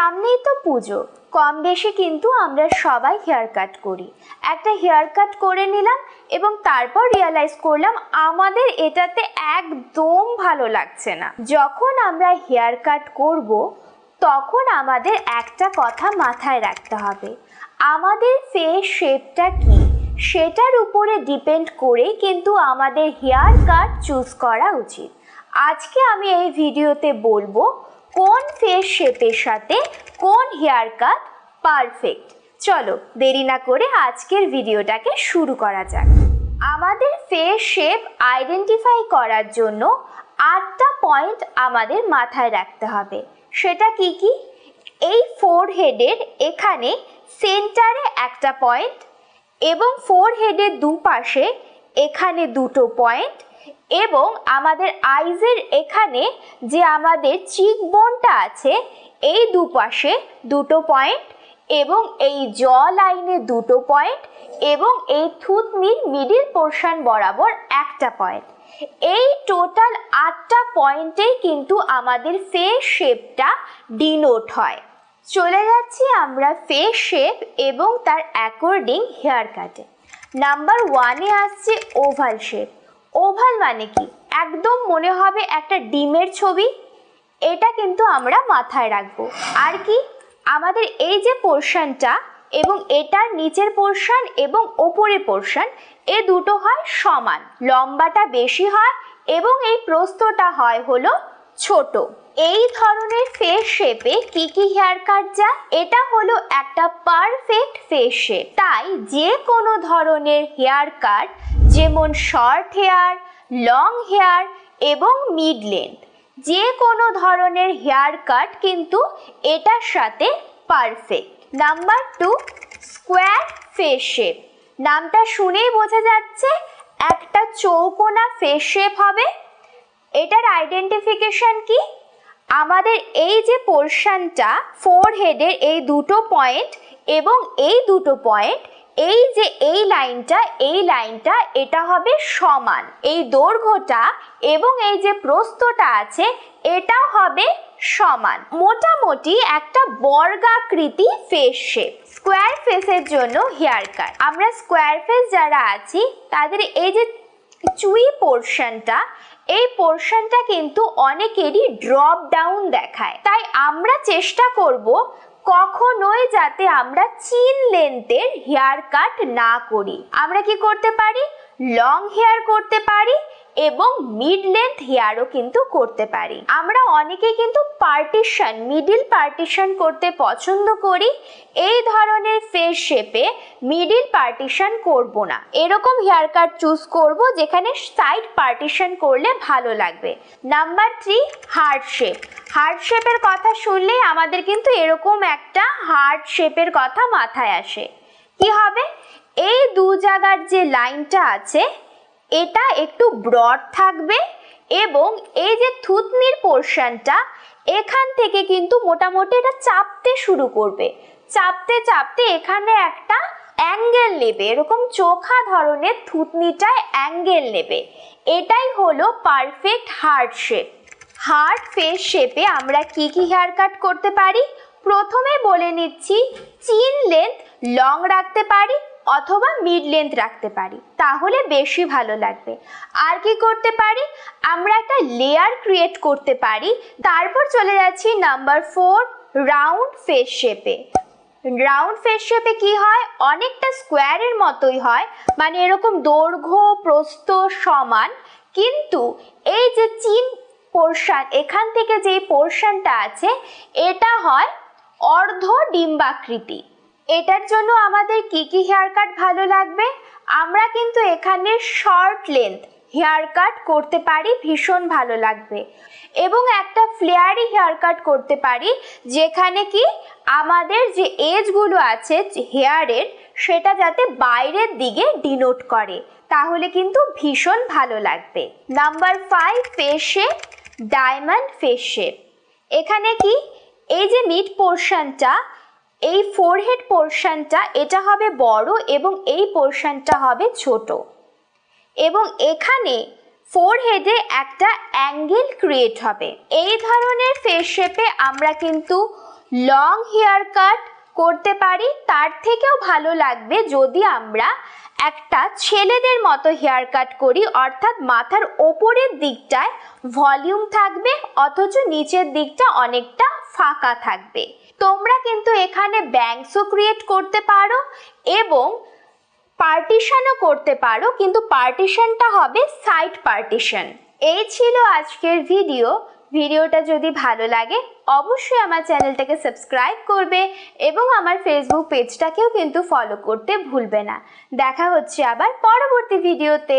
সামনেই তো পুজো। কম বেশি কিন্তু আমরা সবাই হেয়ার কাট করি। একটা হেয়ার কাট করে নিলাম এবং তারপর রিয়ালাইজ করলাম আমাদের এটাতে একদম ভালো লাগছে না। যখন আমরা হেয়ার কাট করব, তখন আমাদের একটা কথা মাথায় রাখতে হবে। আমাদের ফেস শেপটা কি? সেটার উপরে ডিপেন্ড করেই কিন্তু আমাদের হেয়ার কাট চুজ করা উচিত। আজকে আমি এই ভিডিওতে বলব কোন ফেস শেপের সাথে কোন হেয়ার কাট পারফেক্ট? চলো, দেরি না করে আজকের ভিডিওটাকে শুরু করা যাক। আমাদের ফেস শেপ আইডেন্টিফাই করার জন্য আটটা পয়েন্ট আমাদের মাথায় রাখতে হবে। সেটা কি কি? এই ফোর হেডের এখানে সেন্টারে একটা পয়েন্ট এবং ফোর হেডের দুপাশে এখানে দুটো পয়েন্ট এবং আমাদের আইজের এখানে যে আমাদের চিক বোনটা আছে, এই দুপাশে দুটো পয়েন্ট এবং এই জ লাইনে দুটো পয়েন্ট এবং এই থুতনির মিডিল পোর্শন বরাবর একটা পয়েন্ট। এই টোটাল আটটা পয়েন্টেই কিন্তু আমাদের ফেস শেপটা ডিনোট হয়। চলে যাচ্ছি আমরা ফেস শেপ এবং তার অ্যাকর্ডিং হেয়ার কাটে নাম্বার ওয়ানে আসছে ওভাল শেপ। ওভাল মানে কি? একদম মনে হবে একটা ডিমের ছবি। এটা কিন্তু আমরা মাথায় রাখব। আর কি? আমাদের এই যে পোর্শনটা এবং এটার নিচের পোর্শন এবং ওপরের পোর্শন, এ দুটো হয় সমান। লম্বাটা বেশি হয় এবং এই প্রস্থটা হয় হলো ছোট। এই ধরনের ফেস শেপে কি কি হেয়ার কাট যায়? এটা হলো একটা পারফেক্ট ফেস শেপ তাই যে কোনো ধরনের হেয়ার কাট যেমন শর্ট হেয়ার লং হেয়ার এবং মিড লেন্থ যে কোনো ধরনের হেয়ার কাট কিন্তু এটার সাথে perfect number two square face shape নামটা শুনেই বোঝা যাচ্ছে একটা চৌকোনা ফেস শেপ হবে। এটার আইডেন্টিফিকেশন কি? আমাদের এই যে পোর্শনটা ফোর হেডের এই দুটো পয়েন্ট এবং এই দুটো পয়েন্ট এই যে এই লাইনটা এই লাইনটা, এটা হবে সমান। এই দৈর্ঘ্যটা এবং এই যে প্রস্থটা আছে, এটাও হবে সমান। মোটামুটি একটা বর্গাকৃতি ফেস শেপ স্কোয়ার ফেসের জন্য হেয়ার কাট আমরা স্কোয়ার ফেস যারা আছি, তাদের এই যে চুই পোর্শনটা এই পোর্শনটা কিন্তু অনেকেরই ড্রপ ডাউন দেখায়। তাই আমরা চেষ্টা করব কখনোই যাতে আমরা চিন লেন্থের হেয়ার কাট না করি। আমরা কি করতে পারি? লং হেয়ার করতে পারি এবং মিড লেন্থ হেয়ারও কিন্তু করতে পারি। আমরা অনেকে কিন্তু পার্টিশন মিডিল পার্টিশন করতে পছন্দ করি। এই ধরনের ফেস শেপে মিডিল পার্টিশন করব না। এরকম হেয়ার কাট চুজ করব যেখানে সাইড পার্টিশন করলে ভালো লাগবে। Number three heart shape heart শেপের কথা শুনলেই আমাদের কিন্তু এরকম একটা হার্ট শেপের কথা মাথায় আসে। কি হবে? এই দু জায়গার যে লাইনটা আছে এটা একটু ব্রড থাকবে এবং এই যে থুতনির পোর্শনটা, এখান থেকে কিন্তু মোটামুটি এটা চাপতে শুরু করবে। চাপতে চাপতে এখানে একটা অ্যাঙ্গেল নেবে, এরকম চোখা ধরনের থুতনিটায় অ্যাঙ্গেল নেবে। এটাই হলো perfect heart shape heart face শেপে আমরা কি কি হেয়ার কাট করতে পারি? প্রথমে বলে নিচ্ছি চিন লেন্থ লং রাখতে পারি অথবা মিড লেন্থ রাখতে পারি, তাহলে বেশি ভালো লাগবে। আর কি করতে পারি? আমরা একটা লেয়ার ক্রিয়েট করতে পারি। তারপর চলে যাচ্ছি নাম্বার ফোর রাউন্ড ফেস শেপে রাউন্ড ফেস শেপে কি হয়? অনেকটা স্কোয়ারের মতোই হয় মানে এরকম দৈর্ঘ্য, প্রস্থ সমান। কিন্তু এই যে চিন পোর্শন এখান থেকে যে পোর্শনটা আছে, এটা হয় অর্ধ ডিম্বাকৃতি। এটার জন্য আমাদের কি কি হেয়ার কাট ভালো লাগবে? আমরা কিন্তু এখানে শর্ট লেন্থ হেয়ার কাট করতে পারি, ভীষণ ভালো লাগবে। এবং একটা ফ্লেয়ারি হেয়ার কাট করতে পারি, যেখানে কি আমাদের যে এজগুলো আছে হেয়ারের সেটা যাতে বাইরের দিকে ডিনোট করে। তাহলে কিন্তু ভীষণ ভালো লাগবে। Number five face diamond face shape এখানে কি, এই যে মিড পোর্শনটা এই ফোরহেড পোর্শনটা এটা হবে বড় এবং এই পোর্শনটা হবে ছোট। এবং এখানে ফোরহেডে একটা অ্যাঙ্গেল ক্রিয়েট হবে। এই ধরনের ফেস শেপে আমরা কিন্তু লং হেয়ার কাট করতে পারি, তার থেকেও ভালো লাগবে যদি আমরা একটা ছেলেদের মতো হেয়ার কাট করি, অর্থাৎ মাথার ওপরের দিকটায় ভলিউম থাকবে, অথচ নিচের দিকটা অনেকটা ফাঁকা থাকবে। তোমরা কিন্তু এখানে ব্যাংকসও ক্রিয়েট করতে পারো এবং পার্টিশনও করতে পারো, কিন্তু পার্টিশনটা হবে সাইড পার্টিশন এই ছিল আজকের ভিডিও ভিডিওটা যদি ভালো লাগে, অবশ্যই আমার চ্যানেলটাকে সাবস্ক্রাইব করবে এবং আমার ফেসবুক পেজটাকেও কিন্তু ফলো করতে ভুলবে না। দেখা হচ্ছে আবার পরবর্তী ভিডিওতে।